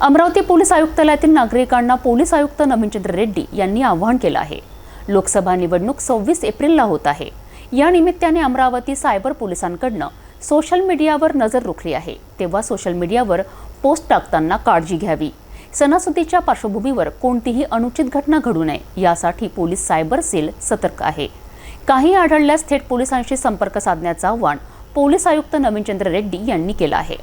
Amravati police आयुक्तालयातील नागरिकांना police आयुक्त नवीनचंद्र रेड्डी यांनी आवाहन केलं आहे. लोकसभा निवडणूक सव्वीस एप्रिलला होत आहे. या निमित्ताने अमरावती सायबर पोलिसांकडनं सोशल मीडियावर नजर रोखली आहे. तेव्हा सोशल मीडियावर पोस्ट टाकताना काळजी घ्यावी. सणासुदीच्या पार्श्वभूमीवर कोणतीही अनुचित घटना घडू नये यासाठी पोलीस सायबर सेल सतर्क आहे. काही आढळल्यास थेट पोलिसांशी संपर्क साधण्याचं आवाहन पोलीस आयुक्त नवीनचंद्र रेड्डी यांनी केलं आहे.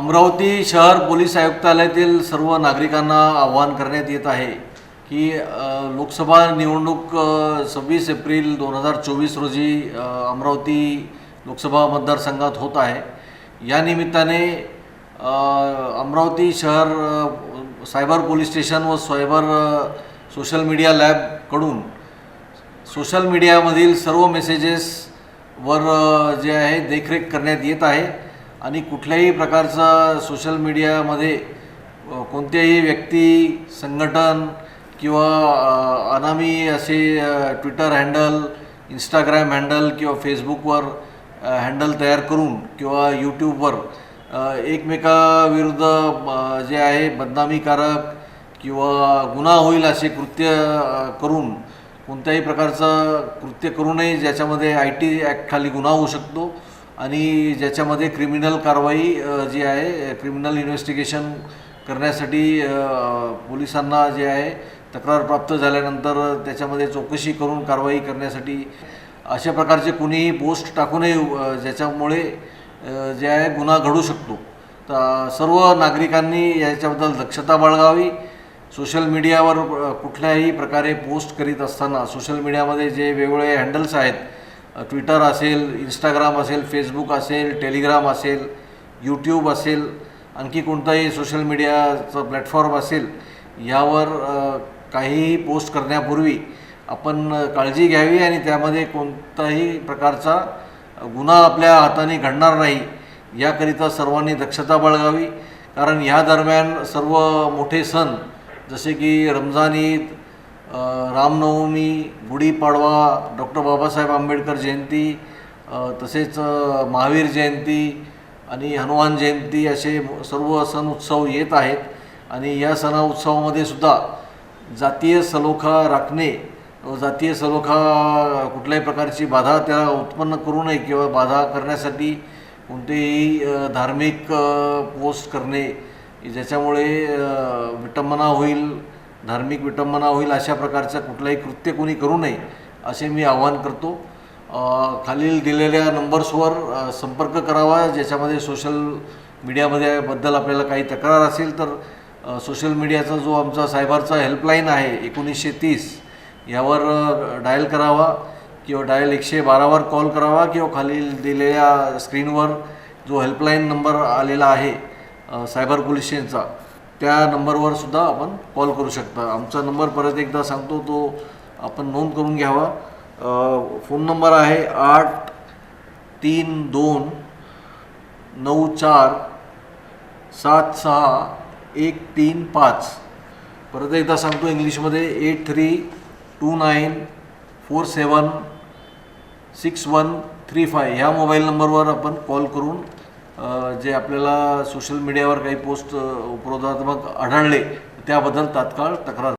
अमरावती शहर पोलीस आयुक्तालयातील सर्व नागरिकांना आवाहन करण्यात येत आहे की लोकसभा निवडणूक सव्वीस एप्रिल दोन हजार चोवीस रोजी अमरावती लोकसभा मतदारसंघात होत आहे. या निमित्ताने अमरावती शहर सायबर पोलीस स्टेशन व सायबर सोशल मीडिया लॅबकडून सोशल मीडियामधील सर्व मेसेजेसवर जे आहे देखरेख करण्यात येत आहे. आणि कुठल्याही प्रकारचा सोशल मीडियामध्ये कोणत्याही व्यक्ती संघटन किंवा अनामी असे ट्विटर हँडल इंस्टाग्राम हँडल किंवा फेसबुकवर हँडल तयार करून किंवा यूट्यूबवर एकमेकाविरुद्ध जे आहे बदनामीकारक किंवा गुन्हा होईल असे कृत्य करून कोणत्याही प्रकारचं कृत्य करू नये ज्याच्यामध्ये आय टी ॲक्टखाली गुन्हा होऊ शकतो. आणि ज्याच्यामध्ये क्रिमिनल कारवाई जी आहे क्रिमिनल इन्व्हेस्टिगेशन करण्यासाठी पोलिसांना जे आहे तक्रार प्राप्त झाल्यानंतर त्याच्यामध्ये चौकशी करून कारवाई करण्यासाठी अशा प्रकारचे कुणीही पोस्ट टाकू नये ज्याच्यामुळे जे आहे गुन्हा घडू शकतो. तर सर्व नागरिकांनी याच्याबद्दल दक्षता बाळगावी. सोशल मीडियावर कुठल्याही प्रकारे पोस्ट करीत असताना सोशल मीडियामध्ये जे वेगवेगळे हँडल्स आहेत ट्विटर असेल इंस्टाग्राम असेल फेसबुक असेल टेलिग्राम असेल यूट्यूब असेल आणखी कोणताही सोशल मीडियाचं प्लॅटफॉर्म असेल यावर काहीही पोस्ट करण्यापूर्वी आपण काळजी घ्यावी आणि त्यामध्ये कोणताही प्रकारचा गुन्हा आपल्या हाताने घडणार नाही याकरिता सर्वांनी दक्षता बाळगावी. कारण ह्या दरम्यान सर्व मोठे सण जसे की रमजान ईद रामनवमी गुढीपाडवा डॉक्टर बाबासाहेब आंबेडकर जयंती तसेच महावीर जयंती आणि हनुमान जयंती असे सर्व सण उत्सव येत आहेत. आणि या सणा उत्सवामध्ये सुद्धा जातीय सलोखा राखणे व जातीय सलोखा कुठल्याही प्रकारची बाधा त्या उत्पन्न करू नये किंवा बाधा करण्यासाठी कोणतेही धार्मिक पोस्ट करणे ज्याच्यामुळे विटंबना होईल धार्मिक विटंबना होईल अशा प्रकारचं कुठलंही कृत्य कोणी करू नये असे मी आवाहन करतो. खालील दिलेल्या नंबर्सवर संपर्क करावा ज्याच्यामध्ये सोशल मीडियामध्ये बद्दल आपल्याला काही तक्रार असेल तर सोशल मीडियाचा जो आमचा सायबरचा हेल्पलाईन आहे एकोणीसशे तीस यावर डायल करावा किंवा डायल एकशे बारावर कॉल करावा किंवा खालील दिलेल्या स्क्रीनवर जो हेल्पलाईन नंबर आलेला आहे सायबर पोलीस स्टेशनचा त्या नंबरवर सुद्धा आपण कॉल करू शकता. आमचा नंबर परत एकदा सांगतो तो आपण नोंद करून घ्यावा. फोन नंबर आहे आठ तीन दोन नऊ चार सात सहा एक तीन पाच. परत एकदा सांगतो इंग्लिशमध्ये eight three two nine four seven six one three five. ह्या मोबाईल नंबरवर आपण कॉल करून जे आपल्याला सोशल मीडियावर काही पोस्ट उपरोधात्मक आढळले त्याबद्दल तात्काळ तक्रार.